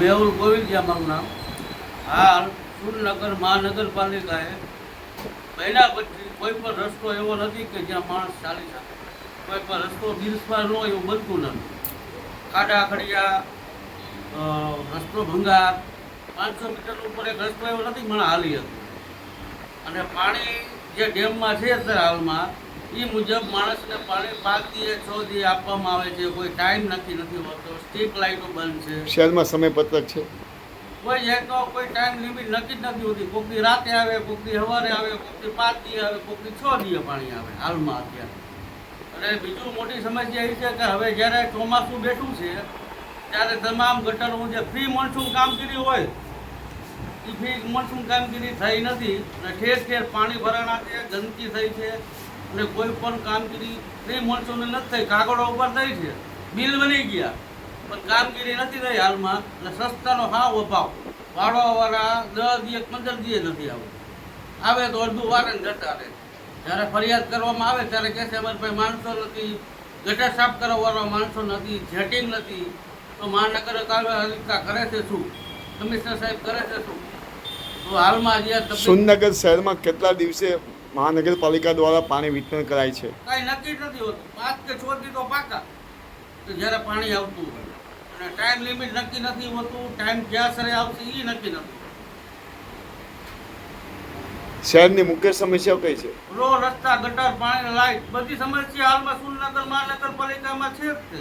મેહુલ ગોવિંદિયા મારું નામ. હાલ સુરનગર મહાનગરપાલિકાએ પહેલા પછી કોઈ પણ રસ્તો એવો નથી કે જ્યાં માણસ ચાલી શકે. કોઈ પણ રસ્તો બિલસમાં ન હોય એવું બનતું નથી. ખાડા ખડિયા રસ્તો ભંગાર, પાંચસો મીટર ઉપર એક રસ્તો એવો નથી મને હાલી હતો અને પાણી જે ડેમમાં છે અત્યારે હાલમાં એ મુજબ માણસને પાણી પાંચ દીએ છ દીએ આપવામાં આવે છે કોઈ ટાઈમ નક્કી નથી હોતો. સ્ટ્રીટ લાઇટો બંધ છે. શહેરમાં સમયપત્રક છે? કોઈ એક તો કોઈ ટાઈમ લિમિટ નક્કી જ નથી હોતી. કોક દી રાતે આવે કોકડી સવારે આવે કોકડી પાંચ દિવસ આવે કોકડી છ દિવસ પાણી આવે હાલમાં અત્યારે. અને બીજું મોટી સમસ્યા એ છે કે હવે જ્યારે ચોમાસું બેઠું છે ત્યારે તમામ ગટરો જે ફ્રી મોન્સૂન કામગીરી હોય ફ્રી મોન્સૂન કામગીરી થઈ નથી. અને ઠેર ઠેર પાણી ભરાણા છે, ગંદકી થઈ છે. અને કોઈ પણ કામગીરી ફ્રી મોન્સૂન નથી થઈ. કાગળો ઉપર થઈ છે. બિલ બની ગયા. પણ કામગીરી નથી થઈ હાલમાં. એટલે સસ્તાનો હાવ અભાવ. વાળોવાળા દસ દિવસ, પંદર દિવસ નથી આવતું આવે તો અડધું વારે જતા રહે. જ્યારે ફરિયાદ કરવામાં આવે ત્યારે કહે છે, અમારી પાસે માણસો નથી. ગટર સાફ કરવાવાળા માણસો નથી. જેટિંગ નથી. તો મહાનગરપાલિકા કરે છે, શું? કમિશનર સાહેબ કરે છે શું? તો હાલમાં જે તકલીફ શહેરમાં કેટલા દિવસે મહાનગરપાલિકા દ્વારા પાણી વિતરણ કરાય છે? કાંઈ નક્કી જ નથી હોતું. પાંચ કે છ દી તો પાકા. તો જ્યારે પાણી આવતું હોય. અને ટાઈમ લિમિટ નક્કી નથી હોતું. ટાઈમ ક્યાં સરે આવશે એ નક્કી નથી શહેરની મુખ્ય સમસ્યાઓ કઈ છે? રોડ રસ્તા ગટર પાણી લાઈટ બધી સમસ્યા હાલમાં સુરનગર મહાનગરપાલિકામાં છે જ તે.